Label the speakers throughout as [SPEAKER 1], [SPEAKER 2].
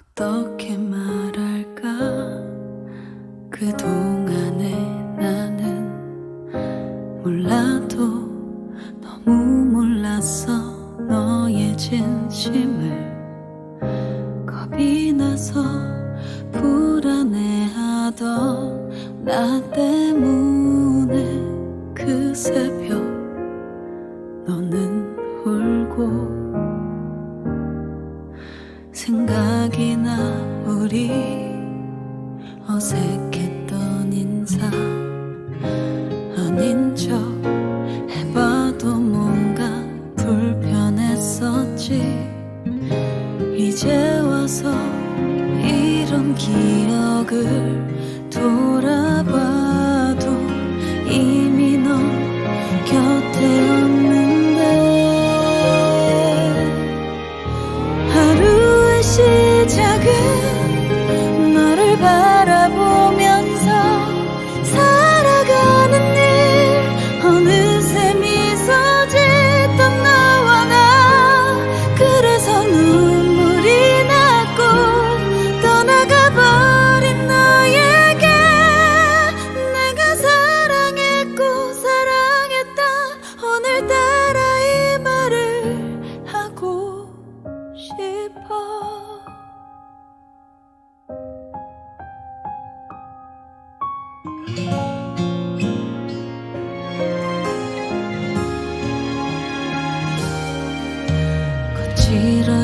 [SPEAKER 1] 어떻게 말할까? 그동안에 나는 몰라도 너무 몰랐어 너의 진심을 겁이 나서 불안해하던 나 때문에 그새 생각이 나 우리 어색했던 인사 아닌 척 해봐도 뭔가 불편했었지. 이제 와서 이런 기억을 돌아봐도 이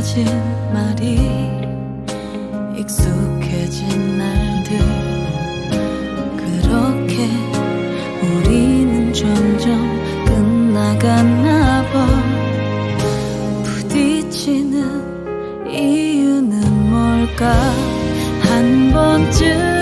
[SPEAKER 1] 거칠어진 말이 익숙해진 날들. 그렇게 우리는 점점 끝나갔나 봐. 부딪히는 이유는 뭘까? 한 번쯤